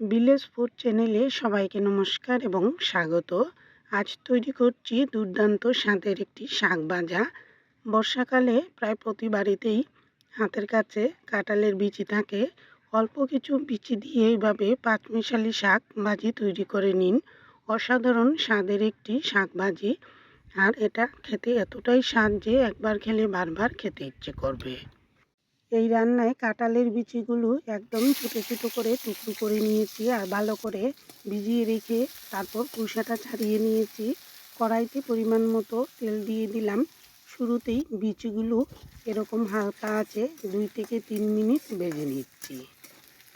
Village food চ্যানেলে সবাইকে নমস্কার এবং স্বাগত। আজ তৈরি করছি দুর্দান্ত স্বাদের একটি শাক ভাজা। বর্ষাকালে প্রায় প্রতি বাড়িতেই হাতের কাছে কাঁঠালের বিচি থাকে। অল্প কিছু বিচি দিয়ে এইভাবে পাঁচমিশালি শাক ভাজি তৈরি করে নিন। অসাধারণ স্বাদের একটি শাক ভাজি। আর এটা খেতে এতটাই স্বাদ যে একবার খেলে বারবার খেতে ইচ্ছে করবে। এই রান্নায় কাঁঠালের বিচিগুলো একদম ছোটো ছোটো করে টুকরো করে নিয়েছি আর ভালো করে ভিজিয়ে রেখে তারপর কুসাটা ছাড়িয়ে নিয়েছি। কড়াইতে পরিমাণ মতো তেল দিয়ে দিলাম। শুরুতেই বিচিগুলো এরকম হালকা আছে, দুই থেকে তিন মিনিট ভেজে নিচ্ছি।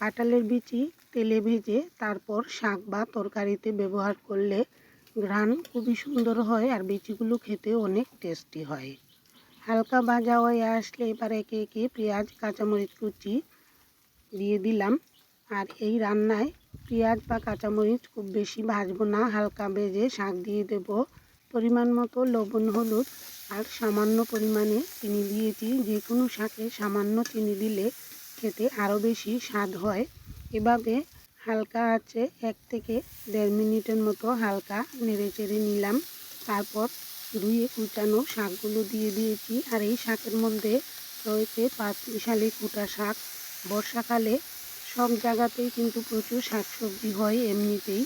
কাঁঠালের বিচি তেলে ভেজে তারপর শাক বা তরকারিতে ব্যবহার করলে ঘ্রাণ খুবই সুন্দর হয় আর বিচিগুলো খেতে অনেক টেস্টি হয়। হালকা ভাজা হয়ে আসলে এবার একে একে পেঁয়াজ, কাঁচামরিচ কুচি দিয়ে দিলাম। আর এই রান্নায় পেঁয়াজ বা কাঁচামরিচ খুব বেশি ভাজবো না, হালকা ভেজে শাক দিয়ে দেব। পরিমাণ মতো লবণ, হলুদ আর সামান্য পরিমাণে চিনি দিয়েছি। যে কোনো শাকে সামান্য চিনি দিলে খেতে আরও বেশি স্বাদ হয়। এভাবে হালকা আছে, এক থেকে দেড় মিনিটের মতো হালকা নেড়ে চেড়ে নিলাম। তারপর ধুয়ে কুটানো শাকগুলো দিয়ে দিয়েছি। আর এই শাকের মধ্যে রয়েছে পাঁচ মিশালি কুটা শাক। বর্ষাকালে সব জায়গাতেই কিন্তু প্রচুর শাকসবজি হয় এমনিতেই।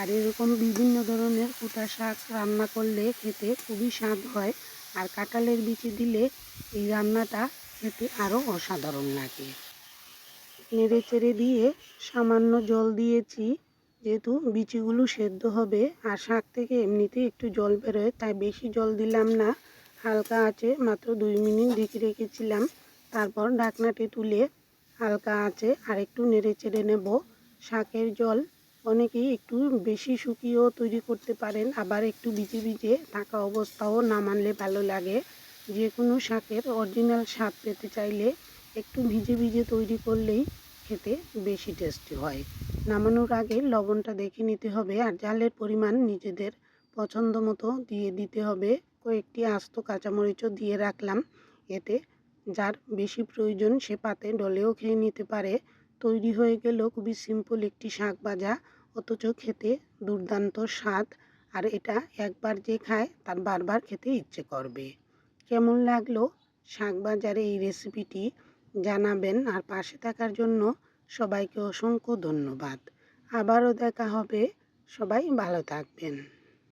আর এরকম বিভিন্ন ধরনের কুটা শাক রান্না করলে খেতে খুবই স্বাদ হয়। আর কাঁঠালের বিচি দিলে এই রান্নাটা খেতে আরও অসাধারণ লাগে। নেড়ে চেড়ে দিয়ে সামান্য জল দিয়েছি। যেহেতু বিচিগুলো সেদ্ধ হবে আর শাক থেকে এমনিতেই একটু জল বেরোয়, তাই বেশি জল দিলাম না। হালকা আছে মাত্র দুই মিনিট ঢেকে রেখেছিলাম। তারপর ঢাকনাটি তুলে হালকা আছে আর একটু নেড়ে চেড়ে নেব। শাকের জল অনেকেই একটু বেশি শুকিয়েও তৈরি করতে পারেন, আবার একটু ভিজে ভিজে থাকা অবস্থাও নামানলে ভালো লাগে। যে কোনো শাকের অরিজিনাল স্বাদ পেতে চাইলে একটু ভিজে ভিজে তৈরি করলেই খেতে বেশি টেস্টি হয়। নামানোর আগে লবণটা দেখে নিতে হবে আর জালের পরিমাণ নিজেদের পছন্দ মতো দিয়ে দিতে হবে। কয়েকটি আস্ত কাঁচামরিচও দিয়ে রাখলাম। এতে যার বেশি প্রয়োজন সে পাতে ডলেও খেয়ে নিতে পারে। তৈরি হয়ে গেল খুবই সিম্পল একটি শাক ভাজা, অথচ খেতে দুর্দান্ত স্বাদ। আর এটা একবার যে খায়, তার বারবার খেতে ইচ্ছে করবে। কেমন লাগল শাক বাজারে এই রেসিপিটি জানাবেন। আর পাশে থাকার জন্য সবাইকে অসংখ্য ধন্যবাদ। আবারও দেখা হবে। সবাই ভালো থাকবেন।